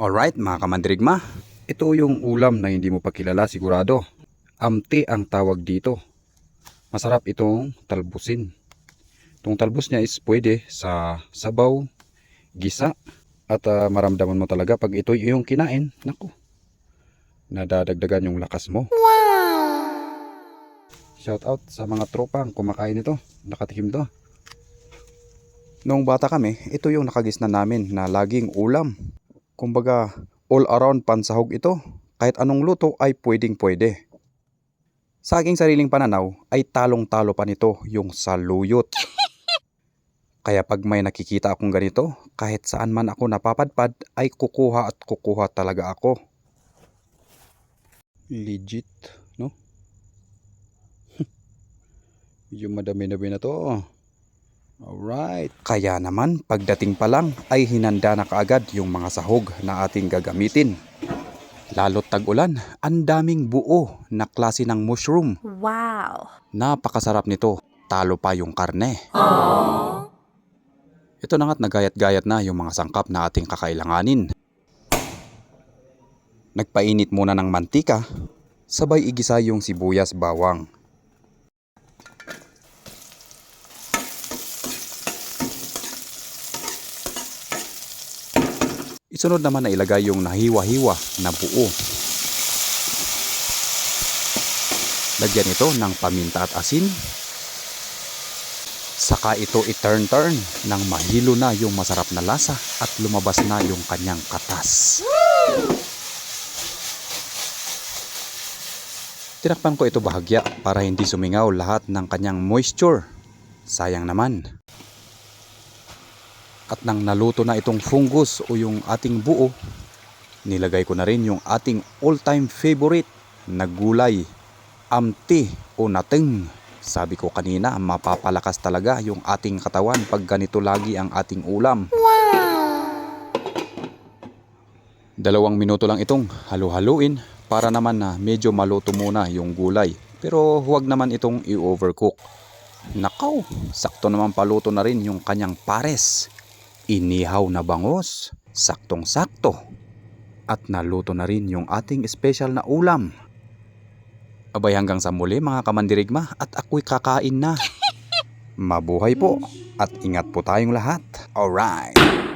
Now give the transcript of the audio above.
Alright mga kamandirigma, ito yung ulam na hindi mo pa kilala sigurado. Amti ang tawag dito. Masarap itong talbusin. Itong talbos niya is pwede sa sabaw, gisa, at ah, maramdaman mo talaga pag ito yung kinain. Naku, nadadagdagan yung lakas mo. Shout out sa mga tropa ang kumakain ito. Nakatikim to. Noong bata kami, ito yung nakagisna namin na laging ulam. Kumbaga, all around pansahog ito. Kahit anong luto ay pwedeng pwede. Sa aking sariling pananaw ay talong-talo pa nito yung saluyot. Kaya pag may nakikita akong ganito, kahit saan man ako napapadpad ay kukuha at kukuha talaga ako. Legit, no? Medyo madami-dami na to. Alright. Kaya naman, pagdating pa lang ay hinanda na kaagad yung mga sahog na ating gagamitin. Lalo't tag-ulan, ang daming buo na klase ng mushroom. Wow. Napakasarap nito. Talo pa yung karne. Ito na nga't nagayat-gayat na yung mga sangkap na ating kakailanganin. Nagpainit muna ng mantika, sabay igisa yung sibuyas bawang. Isunod naman na ilagay yung nahiwa-hiwa na buo. Lagyan ito ng paminta at asin. Saka ito i-turn-turn nang mahilo na yung masarap na lasa at lumabas na yung kanyang katas. Tinakpan ko ito bahagya para hindi sumingaw lahat ng kanyang moisture. Sayang naman. At nang naluto na itong fungus o yung ating buo, nilagay ko na rin yung ating all-time favorite na gulay, amti o nating. Sabi ko kanina, mapapalakas talaga yung ating katawan pag ganito lagi ang ating ulam. Dalawang minuto lang itong halu-haluin para naman na medyo maluto muna yung gulay. Pero huwag naman itong i-overcook. Nakaw, sakto naman paluto na rin yung kanyang pares. Inihaw na bangos, saktong-sakto. At naluto na rin yung ating special na ulam. Abay hanggang sa muli mga kamandirigma at ako'y kakain na. Mabuhay po at ingat po tayong lahat. Alright.